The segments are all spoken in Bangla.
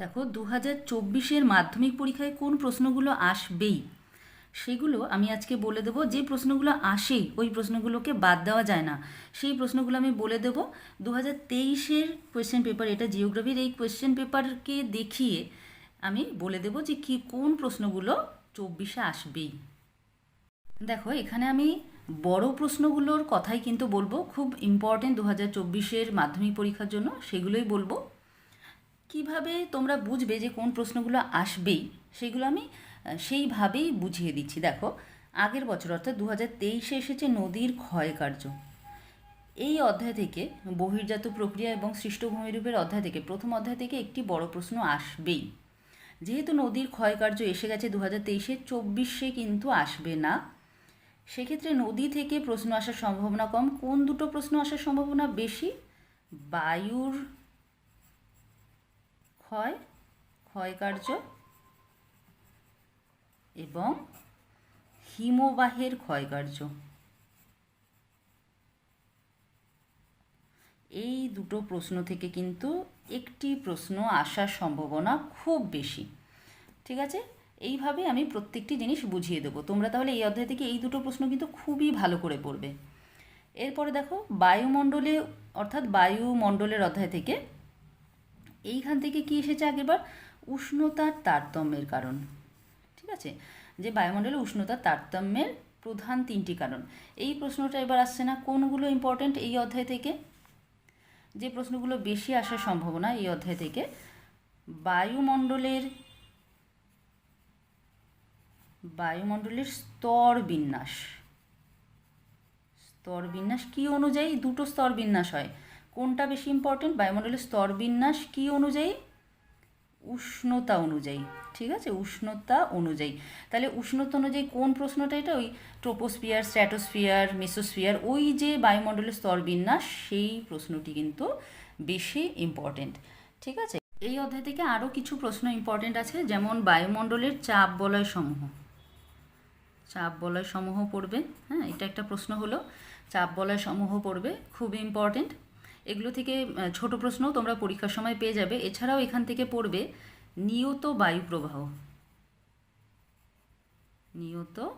দেখো দু হাজার চব্বিশের মাধ্যমিক পরীক্ষায় কোন প্রশ্নগুলো আসবেই? সেগুলো আমি আজকে বলে দেবো। যে প্রশ্নগুলো আসেই, ওই প্রশ্নগুলোকে বাদ দেওয়া যায় না। সেই প্রশ্নগুলো আমি বলে দেবো। দু হাজার তেইশের কোয়েশ্চেন পেপার এটা জিওগ্রাফির এই কোয়েশ্চেন পেপারকে দেখিয়ে আমি বলে দেবো যে কি, কোন প্রশ্নগুলো চব্বিশে আসবেই। দেখো, এখানে আমি বড় প্রশ্নগুলোর কথাই কিন্তু বলব। খুব ইম্পর্টেন্ট দু হাজার চব্বিশের মাধ্যমিক পরীক্ষার জন্য সেগুলোই বলব। কীভাবে তোমরা বুঝবে যে কোন প্রশ্নগুলো আসবেই, সেগুলো আমি সেইভাবেই বুঝিয়ে দিচ্ছি। দেখো, আগের বছর, অর্থাৎ দু হাজার তেইশে এসেছে নদীর ক্ষয়কার্য এই অধ্যায় থেকে, বহির্জাত প্রক্রিয়া এবং সৃষ্ট ভূমিরূপের অধ্যায় থেকে, প্রথম অধ্যায় থেকে একটি বড় প্রশ্ন আসবেই। যেহেতু নদীর ক্ষয়কার্য এসে গেছে দু হাজার তেইশে, চব্বিশে কিন্তু আসবে না। সেক্ষেত্রে নদী থেকে প্রশ্ন আসার সম্ভাবনা কম। কোন দুটো প্রশ্ন আসার সম্ভাবনা বেশি? বায়ুর ক্ষয়, ক্ষয়কার্য এবং হিমবাহের ক্ষয়কার্য। এই দুটো প্রশ্ন থেকে কিন্তু একটি প্রশ্ন আসার সম্ভাবনা খুব বেশি। ঠিক আছে? এইভাবে আমি প্রত্যেকটি জিনিস বুঝিয়ে দেবো। তোমরা তাহলে এই অধ্যায় থেকে এই দুটো প্রশ্ন কিন্তু খুবই ভালো করে পড়বে। এরপরে দেখো, বায়ুমণ্ডলে, অর্থাৎ বায়ুমণ্ডলের অধ্যায় থেকে এইখান থেকে কি এসেছে আগেরবার? উষ্ণতার তারতম্যের কারণ। ঠিক আছে? যে বায়ুমণ্ডলে উষ্ণতার তারতম্যের প্রধান তিনটি কারণ। এই প্রশ্নটা এবার আসছে না, কোনগুলো ইম্পর্ট্যান্ট এই অধ্যায় থেকে? যে প্রশ্নগুলো বেশি আসার সম্ভাবনা এই অধ্যায় থেকে। বায়ুমণ্ডলের বায়ুমণ্ডলের স্তর বিন্যাস। স্তর বিন্যাস কি অনুযায়ী দুটো স্তর বিন্যাস হয়? কোনটা বেশি ইম্পর্টেন্ট বায়ুমণ্ডলের স্তর বিন্যাস কি অনুযায়ী? উষ্ণতা অনুযায়ী, ঠিক আছে? উষ্ণতা অনুযায়ী। তাহলে উষ্ণতা অনুযায়ী কোন প্রশ্নটা এটা? ওই ট্রোপোস্ফিয়ার স্ট্র্যাটোস্ফিয়ার মেসোস্ফিয়ার ওই যে বায়ুমণ্ডলের স্তর বিন্যাস, সেই প্রশ্নটি কিন্তু বেশি ইম্পর্টেন্ট ঠিক আছে? এই অধ্যায় থেকে আরও কিছু প্রশ্ন ইম্পর্টেন্ট আছে, যেমন বায়ুমণ্ডলের চাপ বলয় সমূহ। চাপ বলয় সমূহ পড়বে হ্যাঁ? এটা একটা প্রশ্ন হলো। চাপ বলয় সমূহ পড়বে, খুব ইম্পর্টেন্ট এগুলো থেকে ছোট প্রশ্ন তোমরা পরীক্ষার সময় পেয়ে যাবে। এছাড়াও এখান থেকে পড়বে, নিয়ত বায়ু প্রবাহ। নিয়ত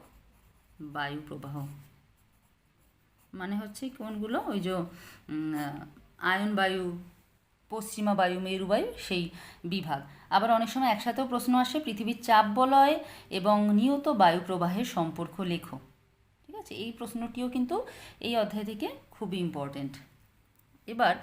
বায়ু প্রবাহ। মানে হচ্ছে কোনগুলো? ওই যে আয়ন বায়ু, পশ্চিমা বায়ু, মেরু বায়ু, সেই বিভাগ। আবার অনেক সময় একসাথেও প্রশ্ন আসে, পৃথিবীর চাপ বলয় এবং নিয়ত বায়ু প্রবাহের সম্পর্ক লেখো। ঠিক আছে? এই প্রশ্নটিও কিন্তু এই অধ্যায় থেকে খুবই ইম্পর্টেন্ট এবার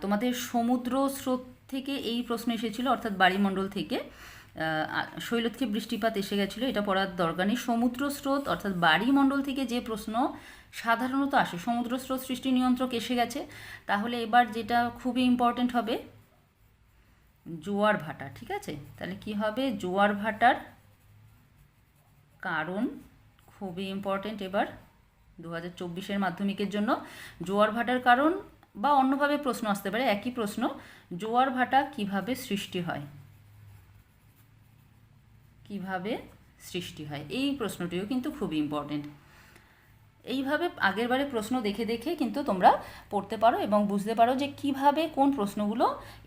তোমাদের সমুদ্র স্রোত থেকে এই প্রশ্ন এসেছিল অর্থাৎ বাড়িমণ্ডল থেকে আহ, শৈলতকে বৃষ্টিপাত এসে গেছিল এটা পড়ার দরকার নেই। সমুদ্র স্রোত অর্থাৎ বাড়িমণ্ডল থেকে যে প্রশ্ন সাধারণত আসে সমুদ্র স্রোত সৃষ্টি নিয়ন্ত্রক এসে গেছে। তাহলে এবার যেটা খুবই ইম্পর্ট্যান্ট হবে জোয়ার ভাটা ঠিক আছে? তাহলে কি হবে? জোয়ার ভাটার কারণ খুবই ইম্পর্ট্যান্ট এবার দু হাজার চব্বিশের মাধ্যমিকের জন্য। জোয়ার ভাটার কারণ বা অন্যভাবে প্রশ্ন আসতে পারে, একই প্রশ্ন, জোয়ার ভাটা কীভাবে সৃষ্টি হয়? কীভাবে সৃষ্টি হয়? এই প্রশ্নটিও কিন্তু খুবই ইম্পর্টেন্ট এইভাবে আগেরবারে প্রশ্ন দেখে দেখে কিন্তু তোমরা পড়তে পারো এবং বুঝতে পারো যে কীভাবে কোন প্রশ্নগুলো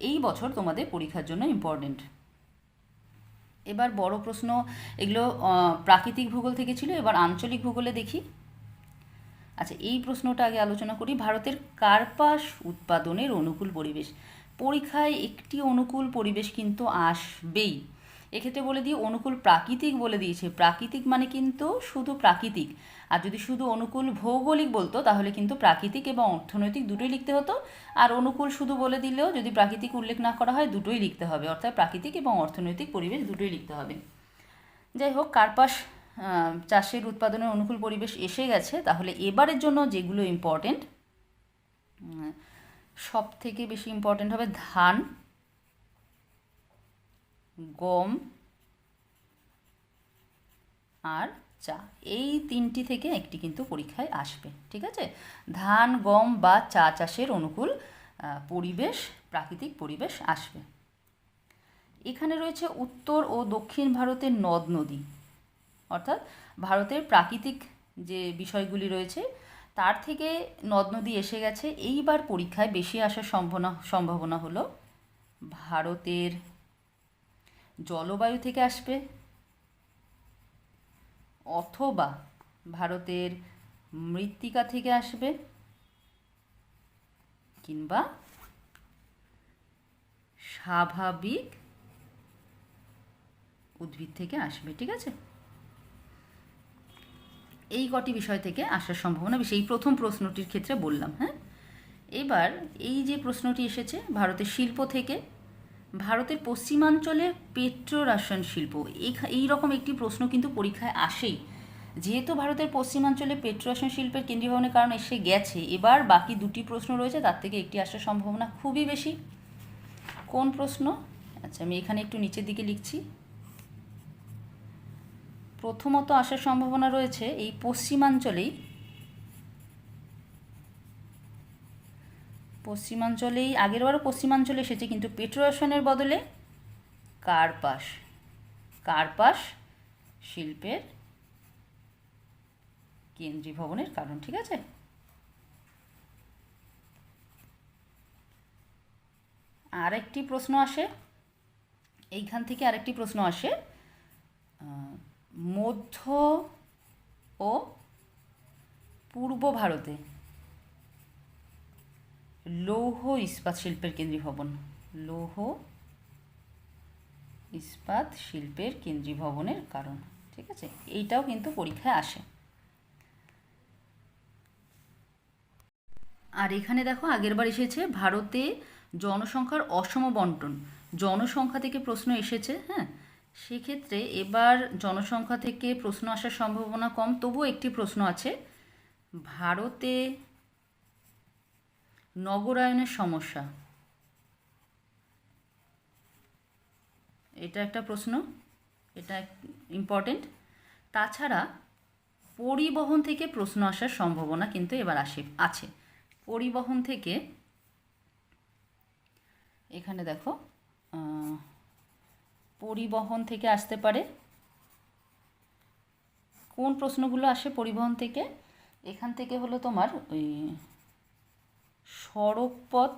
এই বছর তোমাদের পরীক্ষার জন্য ইম্পর্টেন্ট এবার বড় প্রশ্ন, এগুলো প্রাকৃতিক ভূগোল থেকে ছিল, এবার আঞ্চলিক ভূগোলে দেখি। আচ্ছা এই প্রশ্নটা আগে আলোচনা করি। ভারতের কার্পাস উৎপাদনের অনুকূল পরিবেশ। পরীক্ষায় একটি অনুকূল পরিবেশ কিন্তু আসবেই। এক্ষেত্রে বলে দিয়ে অনুকূল প্রাকৃতিক বলে দিয়েছে। প্রাকৃতিক মানে কিন্তু শুধু প্রাকৃতিক। আর যদি শুধু অনুকূল ভৌগোলিক বলতো, তাহলে কিন্তু প্রাকৃতিক এবং অর্থনৈতিক দুটোই লিখতে হতো। আর অনুকূল শুধু বলে দিলেও যদি প্রাকৃতিক উল্লেখ না করা হয়, দুটোই লিখতে হবে। অর্থাৎ প্রাকৃতিক এবং অর্থনৈতিক পরিবেশ দুটোই লিখতে হবে। যাই হোক, কার্পাস চাষের উৎপাদনের অনুকূল পরিবেশ এসে গেছে, তাহলে এবারের জন্য যেগুলো ইম্পর্টেন্ট সব থেকে বেশি ইম্পর্টেন্ট হবে ধান, গম আর চা। এই তিনটি থেকে একটি কিন্তু পরীক্ষায় আসবে, ঠিক আছে? ধান, গম বা চা চাষের অনুকূল পরিবেশ, প্রাকৃতিক পরিবেশ আসবে। এখানে রয়েছে উত্তর ও দক্ষিণ ভারতের নদ নদী। অর্থাৎ ভারতের প্রাকৃতিক যে বিষয়গুলি রয়েছে, তার থেকে নদ নদী এসে গেছে। এইবার পরীক্ষায় বেশি আসার সম্ভাবনা সম্ভাবনা হলো ভারতের জলবায়ু থেকে আসবে অথবা ভারতের মৃত্তিকা থেকে আসবে কিংবা স্বাভাবিক উদ্ভিদ থেকে আসবে, ঠিক আছে? এই কটি বিষয় থেকে আসার সম্ভাবনা বেশি। এই প্রথম প্রশ্নটির ক্ষেত্রে বললাম হ্যাঁ? এবার এই যে প্রশ্নটি এসেছে, ভারতের শিল্প থেকে, ভারতের পশ্চিমাঞ্চলে পেট্রো রসায়ন শিল্প এই রকম একটি প্রশ্ন কিন্তু পরীক্ষায় আসেই। যেহেতু ভারতের পশ্চিমাঞ্চলে পেট্রো রসায়ন শিল্পের কেন্দ্রীভবনের কারণ এসে গেছে, এবার বাকি দুটি প্রশ্ন রয়েছে, তার থেকে একটি আসার সম্ভাবনা খুবই বেশি। কোন প্রশ্ন? আচ্ছা আমি এখানে একটু নিচের দিকে লিখছি। প্রথমত আসার সম্ভাবনা রয়েছে এই পশ্চিমাঞ্চলেই। পশ্চিমাঞ্চলেই, আগেরবারও পশ্চিমাঞ্চলে এসেছে, কিন্তু পেট্রোরসায়নের বদলে কার্পাস। কার্পাস শিল্পের কেন্দ্রীয় ভবনের কারণ, ঠিক আছে? আরেকটি প্রশ্ন আসে, এইখান থেকে আরেকটি প্রশ্ন আসে মধ্য ও পূর্ব ভারতে লৌহ ইস্পাত শিল্পের কেন্দ্রীয় ভবন। লৌহ ইস্পাত শিল্পের কেন্দ্রীয় ভবনের কারণ, ঠিক আছে? এইটাও কিন্তু পরীক্ষায় আসে। আর এখানে দেখো আগেরবার এসেছে ভারতে জনসংখ্যার অসম বন্টন। জনসংখ্যা থেকে প্রশ্ন এসেছে হ্যাঁ? সেক্ষেত্রে এবার জনসংখ্যা থেকে প্রশ্ন আসার সম্ভাবনা কম, তবুও একটি প্রশ্ন আছে। ভারতে নগরায়নের সমস্যা। এটা একটা প্রশ্ন, এটা ইম্পর্টেন্ট তাছাড়া পরিবহন থেকে প্রশ্ন আসার সম্ভাবনা কিন্তু এবার আসে, আছে। পরিবহন থেকে, এখানে দেখো পরিবহন থেকে আসতে পারে? কোন প্রশ্নগুলো আসে পরিবহন থেকে? এখান থেকে হলো তোমার ওই সড়ক পথ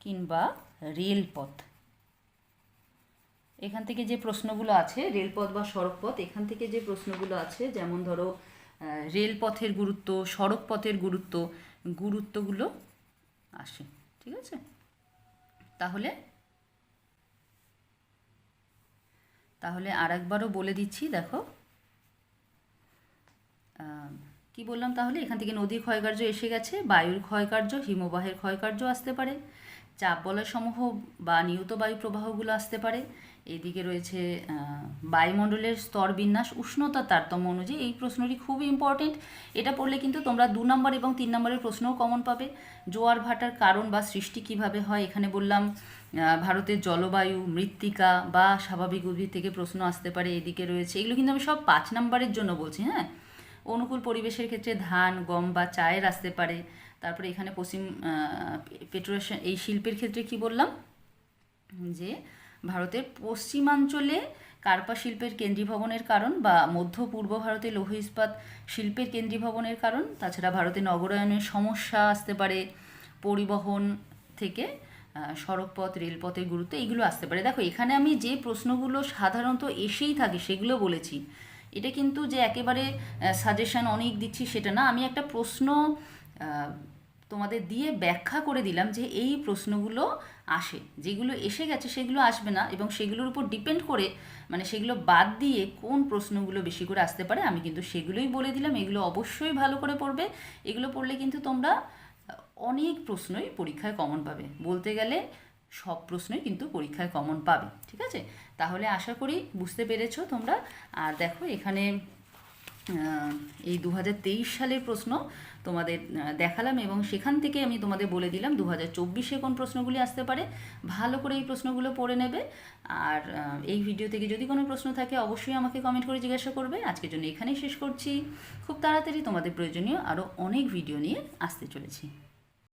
কিংবা রেলপথ। এখান থেকে যে প্রশ্নগুলো আছে, রেলপথ বা সড়কপথ, এখান থেকে যে প্রশ্নগুলো আছে, যেমন ধরো রেলপথের গুরুত্ব সড়ক পথের গুরুত্ব, গুরুত্বগুলো আসে, ঠিক আছে? তাহলে তাহলে আর একবারও বলে দিচ্ছি, দেখো। কি বললাম তাহলে? এখান থেকে নদীর ক্ষয়কার্য এসে গেছে, বায়ুর ক্ষয়কার্য, হিমবাহের ক্ষয়কার্য আসতে পারে, চাপ বলয়সমূহ বা নিয়ত বায়ু প্রবাহগুলো আসতে পারে এদিকে রয়েছে বায়ুমণ্ডলের স্তর বিন্যাস উষ্ণতার তারতম্য অনুযায়ী এই প্রশ্নটি খুবই ইম্পর্টেন্ট এটা পড়লে কিন্তু তোমরা দু নম্বর এবং তিন নম্বরের প্রশ্নও কমন পাবে। জোয়ার ভাটার কারণ বা সৃষ্টি কীভাবে হয়, এখানে বললাম ভারতের জলবায়ু, মৃত্তিকা বা স্বাভাবিক উদ্ভিদ থেকে প্রশ্ন আসতে পারে, এদিকে রয়েছে, এগুলো কিন্তু আমি সব পাঁচ নম্বরের জন্য বলছি হ্যাঁ? অনুকূল পরিবেশের ক্ষেত্রে ধান, গম বা চায়ের আসতে পারে। তারপরে এখানে পশ্চিম পেট্রোলেশন এই শিল্পের ক্ষেত্রে কি বললাম? যে ভারতের পশ্চিমাঞ্চলে কার্পা শিল্পের কেন্দ্রীভবনের কারণ বা মধ্য পূর্ব ভারতে লৌহ ইস্পাত শিল্পের কেন্দ্রীভবনের কারণ, তাছাড়া ভারতে নগরায়নের সমস্যা আসতে পারে, পরিবহন থেকে সড়কপথ, রেলপথের গুরুত্ব, এইগুলো আসতে পারে। দেখো, এখানে আমি যে প্রশ্নগুলো সাধারণত এসেই থাকে, সেগুলো বলেছি। এটা কিন্তু যে একেবারে সাজেশান অনেক দিচ্ছি সেটা না। আমি একটা প্রশ্ন তোমাদের দিয়ে ব্যাখ্যা করে দিলাম যে এই প্রশ্নগুলো আসে। যেগুলো এসে গেছে সেগুলো আসবে না এবং সেগুলোর উপর ডিপেন্ড করে মানে সেগুলো বাদ দিয়ে কোন প্রশ্নগুলো বেশি করে আসতে পারে, আমি কিন্তু সেগুলোই বলে দিলাম। এগুলো অবশ্যই ভালো করে পড়বে। এগুলো পড়লে কিন্তু তোমরা অনেক প্রশ্নই পরীক্ষায় কমন পাবে। বলতে গেলে সব প্রশ্নই কিন্তু পরীক্ষায় কমন পাবে, ঠিক আছে? তাহলে আশা করি বুঝতে পেরেছ তোমরা। আর দেখো এখানে এই দু হাজার তেইশ সালের প্রশ্ন তোমাদের দেখালাম এবং সেখান থেকে আমি তোমাদের বলে দিলাম দু হাজার চব্বিশে কোন প্রশ্নগুলি আসতে পারে। ভালো করে এই প্রশ্নগুলো পড়ে নেবে। আর এই ভিডিও থেকে যদি কোনো প্রশ্ন থাকে, অবশ্যই আমাকে কমেন্ট করে জিজ্ঞাসা করবে। আজকের জন্য এখানেই শেষ করছি। খুব তাড়াতাড়ি তোমাদের প্রয়োজনীয় আরও অনেক ভিডিও নিয়ে আসতে চলেছি।